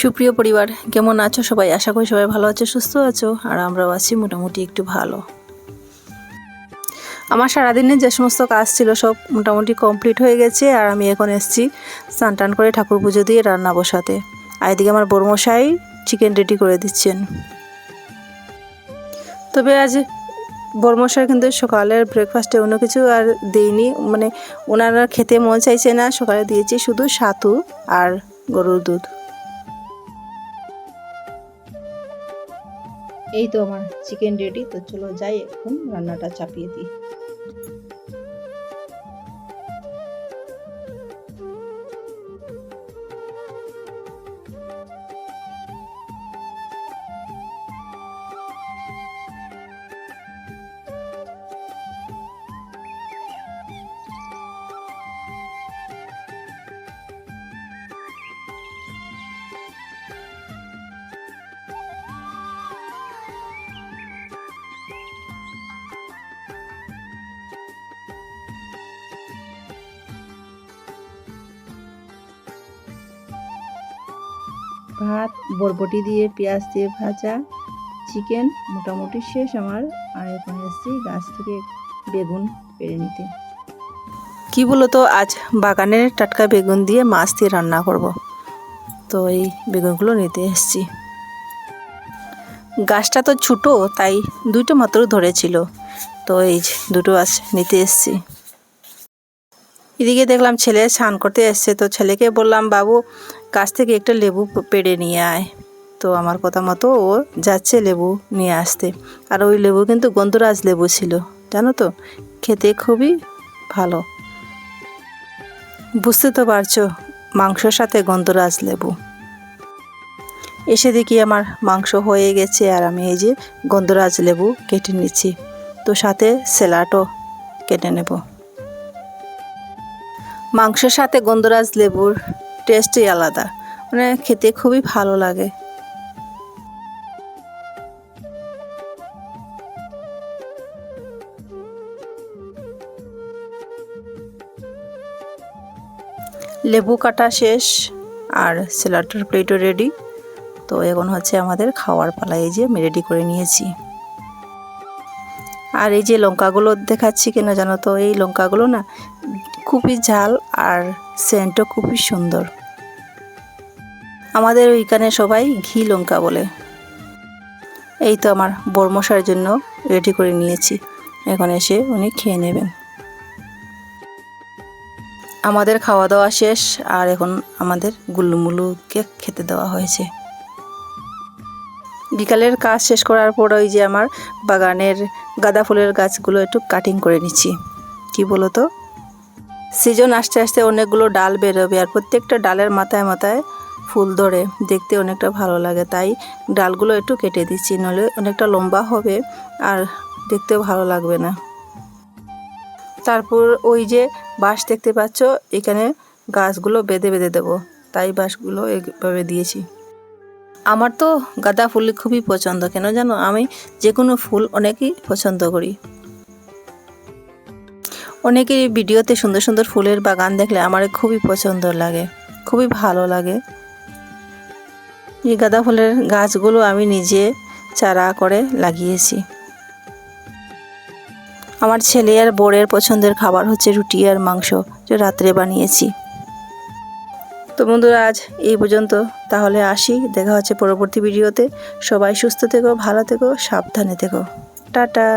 সুপ্রিয় পরিবার, কেমন আছো সবাই? আশা করি সবাই ভালো আছো, সুস্থ আছো, আর আমরাও আছি মোটামুটি একটু ভালো। আমার সারাদিনে যে সমস্ত কাজ ছিল সব মোটামুটি কমপ্লিট হয়ে গেছে, আর আমি এখন এসেছি স্নান টান করে ঠাকুর পুজো দিয়ে রান্না বসাতে। আর এদিকে আমার বড়মশাই চিকেন রেডি করে দিচ্ছেন। তবে আজ বর্মশাই কিন্তু সকালের ব্রেকফাস্টে অন্য কিছু আর দেইনি মানে ওনারা খেতে মন চাইছে না, সকালে দিয়েছি শুধু সাতু আর গরুর দুধ। এই তো আমার চিকেন রেডি তো চলো যাই এখন, রান্নাটা চাপিয়ে দিই। ভাত, বরবটি দিয়ে পেঁয়াজ দিয়ে ভাজা, চিকেন মোটামুটি শেষ আমার। আর এখন এসেছি গাছ থেকে বেগুন পেরে নিতে। কি বলো তো, আজ বাগানের টাটকা বেগুন দিয়ে মাছ দিয়ে রান্না করব। তো এই বেগুনগুলো নিতে এসেছি। গাছটা তো ছোটো, তাই দুটো মাত্র ধরেছিল। তো এই দুটো আজ নিতে এসেছি। এদিকে দেখলাম ছেলে স্নান করতে এসছে, তো ছেলেকে বললাম, বাবু গাছ থেকে একটা লেবু পেড়ে নিয়ে আয়। তো আমার কথা মতো ও যাচ্ছে লেবু নিয়ে আসতে। আর ওই লেবু কিন্তু গন্ধরাজ লেবু ছিল, জানো তো? খেতে খুবই ভালো। বুঝতে তো পারছ, মাংসর সাথে গন্ধরাজ লেবু। এসে দেখি আমার মাংস হয়ে গেছে আর আমি এই যে গন্ধরাজ লেবু কেটে নিচ্ছি। তো সাথে স্যালাডও কেটে নেব। মাংসের সাথে গন্ধরাজ লেবুর টেস্টই আলাদা। মানে খেতে খুবই ভালো লাগে। লেবু কাটা শেষ, আর স্যালাডের প্লেটও রেডি তো এখন হচ্ছে আমাদের খাওয়ার পালা, এই যে আমি রেডি করে নিয়েছি। আর এই যে লঙ্কাগুলো দেখাচ্ছি কেন জানো তো? এই লঙ্কাগুলো না খুবই ঝাল আর সেন্টও খুবই সুন্দর। আমাদের ওইখানে সবাই ঘি লঙ্কা বলে। এই তো আমার বর্মশার জন্য রেডি করে নিয়েছি। এখন এসে উনি খেয়ে নেবেন। আমাদের খাওয়া দাওয়া শেষ আর এখন আমাদের গুল্লুমুলুকে খেতে দেওয়া হয়েছে। বিকালের কাজ শেষ করার পর ওই যে আমার বাগানের গাঁদা ফুলের গাছগুলো একটু কাটিং করে নিচ্ছি। কি বলো তো? সিজন আসতে আসতে অনেকগুলো ডাল বেরোবে আর প্রত্যেকটা ডালের মাথায় মাথায় ফুল ধরে। দেখতে অনেকটা ভালো লাগে। তাই ডালগুলো একটু কেটে দিচ্ছি নলে অনেকটা লম্বা হবে আর দেখতেও ভালো লাগবে না। তারপর ওই যে বাঁশ দেখতে পাচ্ছ, এখানে গাছগুলো বেঁধে বেঁধে দেবো। তাই বাঁশগুলো এইভাবে দিয়েছি। আমার তো গাঁদা ফুল খুবই পছন্দ। কেন জানো? আমি যে কোনো ফুল অনেকই পছন্দ করি। অনেকের ভিডিওতে সুন্দর সুন্দর ফুলের বাগান দেখলে আমার খুবই পছন্দ লাগে, খুবই ভালো লাগে। এই গাঁদা ফুলের গাছগুলো আমি নিজে চারা করে লাগিয়েছি। আমার ছেলে আর বোরের পছন্দের খাবার হচ্ছে রুটি আর মাংস, যে রাত্রে বানিয়েছি। তো বন্ধুরা, আজ এই পর্যন্ত। তাহলে আসি, দেখা হচ্ছে পরবর্তী ভিডিওতে। সবাই সুস্থ থেকো, ভালো থেকো, সাবধানে থেকো। টাটা।